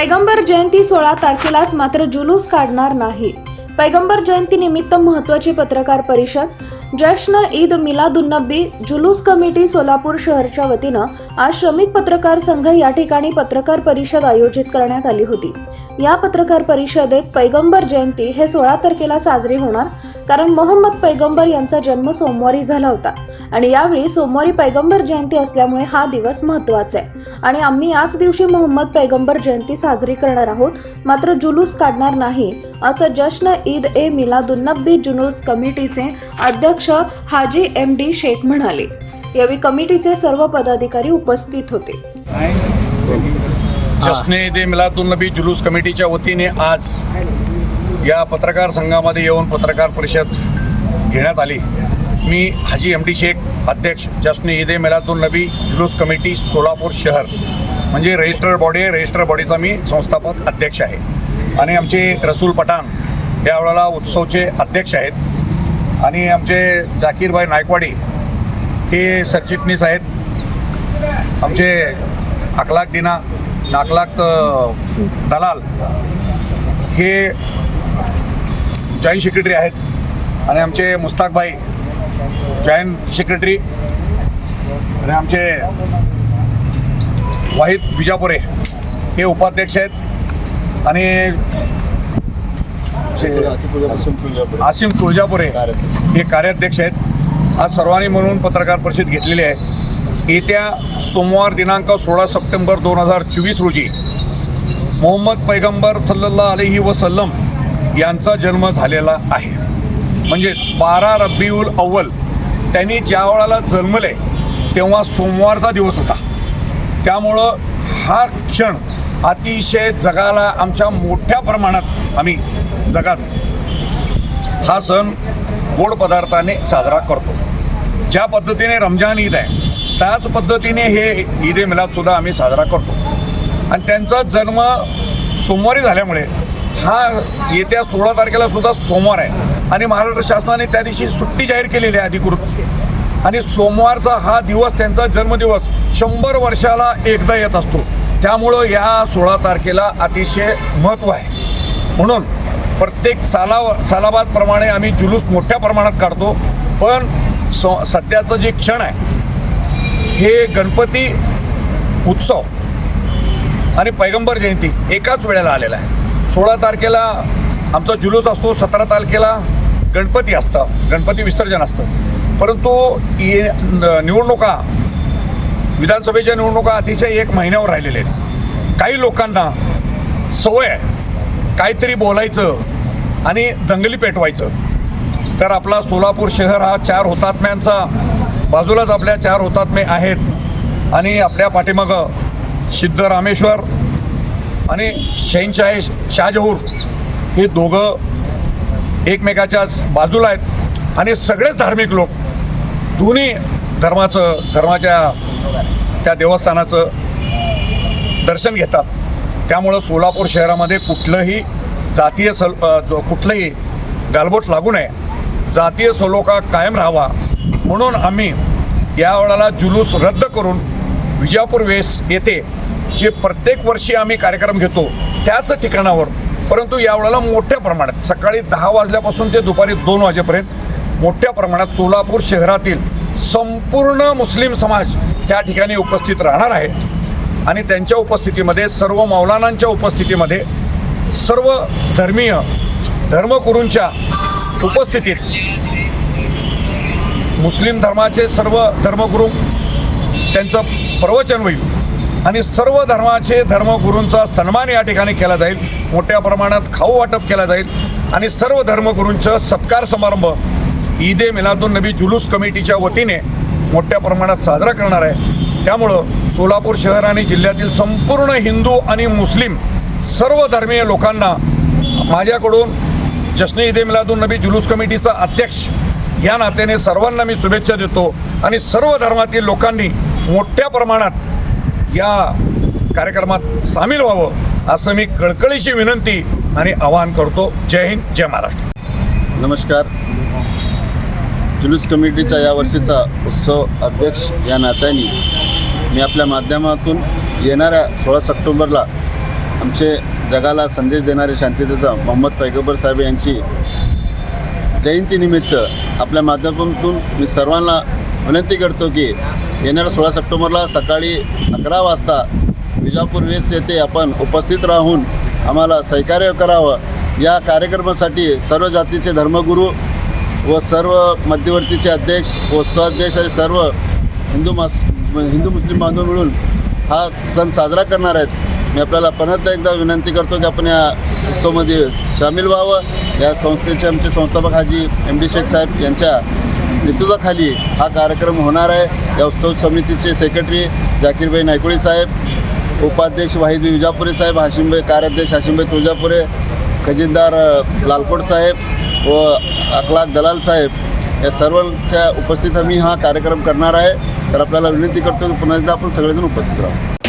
पैगंबर जयंती सोळा तारखेलाच मात्र जुलूस काढणार नाही. पैगंबर जयंती निमित्त महत्वाची पत्रकार परिषद जश्न ईद मिलादुन्नबी जुलूस कमिटी सोलापूर शहरच्या वतीनं आज श्रमिक पत्रकार संघ या ठिकाणी पत्रकार परिषद आयोजित करण्यात आली होती. या पत्रकार परिषदेत पैगंबर जयंती हे सोळा तारखेला साजरी होणार कारण मोहम्मद पैगंबर यांचा जन्म सोमवारी झाला होता. आणि यावेळी सोमवारी पैगंबर जयंती असल्यामुळे हा दिवस महत्त्वाचा आहे. आणि आम्ही याच दिवशी मोहम्मद पैगंबर जयंती साजरी करणार आहोत मात्र जुलूस काढणार नाही असं जश्न ईद ए मिलादुन्नबी जुलूस कमिटीचे अध्यक्ष हाजी एम डी शेख म्हणाले. यावेळी कमिटीचे सर्व पदाधिकारी उपस्थित होते. जसने दे मिलादुलनबी जुलूस कमिटीच्या वतीने आज या पत्रकार संघामध्ये येऊन पत्रकार परिषद घेण्यात आली. मी हाजी एम डी शेख अध्यक्ष जसने ईद ए मिलादुलनबी जुलूस कमिटी सोलापूर शहर म्हणजे रजिस्टर बॉडी आहे रजिस्टर बॉडीचा मी संस्थापक अध्यक्ष आहे. आणि आमचे रसूल पठाण यावेळेला उत्सवचे अध्यक्ष आहेत. आणि आमचे जाकीरभाई नायकवाडी हे सरचिटणीस आहेत. आमचे अकलाक दिना नाकलाक दलाल हे जॉईंट सेक्रेटरी आहेत. आणि आमचे मुस्ताकभाई जॉईंट सेक्रेटरी. आणि आमचे वाहिद बिजापुरे हे उपाध्यक्ष आहेत. आणि आसिम तुळजापुरे हे कार्याध्यक्ष आहेत. आज सर्वांनी म्हणून पत्रकार परिषद घेतलेली आहे. येत्या सोमवार दिनांक सोळा सप्टेंबर दोन हजार चोवीस रोजी मोहम्मद पैगंबर सल्लल्लाह अलही वसल्लम यांचा जन्म झालेला आहे. म्हणजेच बारा रब्बीउल अव्वल त्यांनी ज्या वेळेला जन्मले तेव्हा सोमवारचा दिवस होता. त्यामुळं हा क्षण अतिशय जगाला आमच्या मोठ्या प्रमाणात आम्ही जगात हा सण गोड पदार्थाने साजरा करतो. ज्या पद्धतीने रमजान ईद आहे त्याच पद्धतीने हे ईद ए मिलादसुद्धा आम्ही साजरा करतो. आणि त्यांचा जन्म सोमवारी झाल्यामुळे हा येत्या सोळा तारखेला सुद्धा सोमवार आहे. आणि महाराष्ट्र शासनाने त्या दिवशी सुट्टी जाहीर केलेली आहे अधिकृत. आणि सोमवारचा हा दिवस त्यांचा जन्मदिवस शंभर वर्षाला एकदा येत असतो. त्यामुळं या सोळा तारखेला अतिशय महत्त्व आहे. म्हणून प्रत्येक साला सालाबादप्रमाणे आम्ही जुलूस मोठ्या प्रमाणात काढतो. पण स सध्याचं जे क्षण आहे हे गणपती उत्सव आणि पैगंबर जयंती एकाच वेळेला आलेला आहे. सोळा तारखेला आमचा जुलूस असतो सतरा तारखेला गणपती असतं गणपती विसर्जन असतं. परंतु ये- निवडणुका विधानसभेच्या निवडणुका अतिशय एक महिन्यावर राहिलेल्या आहेत. काही लोकांना सवय आहे काहीतरी बोलायचं आणि दंगली पेटवायचं. तर आपला सोलापूर शहर हा चार हुतात्म्यांचा बाजूलाच आपल्या चार हुतात्मे आहेत. आणि आपल्या पाठीमागं सिद्ध रामेश्वर आणि शहीनशाही शाहजहूर हे दोघं एकमेकाच्याच बाजूला आहेत. आणि सगळेच धार्मिक लोक दोन्ही धर्माचं धर्माच्या त्या देवस्थानाचं दर्शन घेतात. त्यामुळं सोलापूर शहरामध्ये कुठलंही जातीय सल जो कुठलंही गालबोट लागू नये. जातीय सलोखा कायम राहावा म्हणून आम्ही या वेळाला जुलूस रद्द करून विजापूर वेस येथे जे प्रत्येक वर्षी आम्ही कार्यक्रम घेतो त्याच ठिकाणावर परंतु यावेळेला मोठ्या प्रमाणात सकाळी दहा वाजल्यापासून ते दुपारी दोन वाजेपर्यंत मोठ्या प्रमाणात सोलापूर शहरातील संपूर्ण मुस्लिम समाज त्या ठिकाणी उपस्थित राहणार आहे. आणि त्यांच्या उपस्थितीमध्ये सर्व मौलानांच्या उपस्थितीमध्ये सर्व धर्मीय धर्मगुरूंच्या उपस्थितीत मुस्लिम धर्माचे सर्व धर्मगुरू त्यांचं प्रवचन होईल आणि सर्व धर्माचे धर्मगुरूंचा सन्मान या ठिकाणी केला जाईल. मोठ्या प्रमाणात खाऊ वाटप केला जाईल आणि सर्व धर्मगुरूंचं सत्कार समारंभ ईद ए मिलादुन नबी जुलूस कमिटीच्या वतीने मोठ्या प्रमाणात साजरा करणार आहे. त्यामुळं सोलापूर शहर आणि जिल्ह्यातील संपूर्ण हिंदू आणि मुस्लिम सर्व धर्मीय लोकांना माझ्याकडून जश्न ईद ए मिलादुन नबी जुलूस कमिटीचा अध्यक्ष या नात्याने सर्वांना मी शुभेच्छा देतो आणि सर्व धर्मातील लोकांनी मोठ्या प्रमाणात या कार्यक्रमात सामील व्हावं असं मी कळकळीची विनंती आणि आवाहन करतो. जय हिंद जय महाराष्ट्र. नमस्कार. जुलूस कमिटीचा यावर्षीचा उत्सव अध्यक्ष या नात्याने मी आपल्या माध्यमातून येणाऱ्या सोळा सप्टेंबरला आमचे जगाला संदेश देणारे शांतीचा मोहम्मद पैगंबर साहेब यांची जयंतीनिमित्त आपल्या माध्यमातून मी सर्वांना विनंती करतो की येणाऱ्या सोळा सप्टेंबरला सकाळी अकरा वाजता विजापूर वेस येथे आपण उपस्थित राहून आम्हाला सहकार्य करावं. या कार्यक्रमासाठी सर्व जातीचे धर्मगुरू व सर्व मध्यवर्तीचे अध्यक्ष व स्वाध्यक्ष आणि सर्व हिंदू मास हिंदू मुस्लिम बांधव मिळून हा सण साजरा करणार आहेत. मी आपल्याला परत एकदा विनंती करतो की आपण या उत्सवमध्ये सामील व्हावं. या संस्थेचे आमचे संस्थापक हाजी एम डी शेख साहेब यांच्या नेतृत्वाखाली हा कार्यक्रम होणार आहे. या उत्सव समितीचे सेक्रेटरी जाकीरभाई नायकोळी साहेब उपाध्यक्ष वाहिदभाई विजापुरे साहेब हाशिमभाई कार्याध्यक्ष हाशिमभाई तुळजापुरे खजिनदार लालकोट साहेब व अखलाक दलाल साहेब या सर्वांच्या उपस्थित आम्ही हा कार्यक्रम करणार आहे. तर आपल्याला विनंती करतो की पुन्हा एकदा आपण सगळेजण उपस्थित राहू.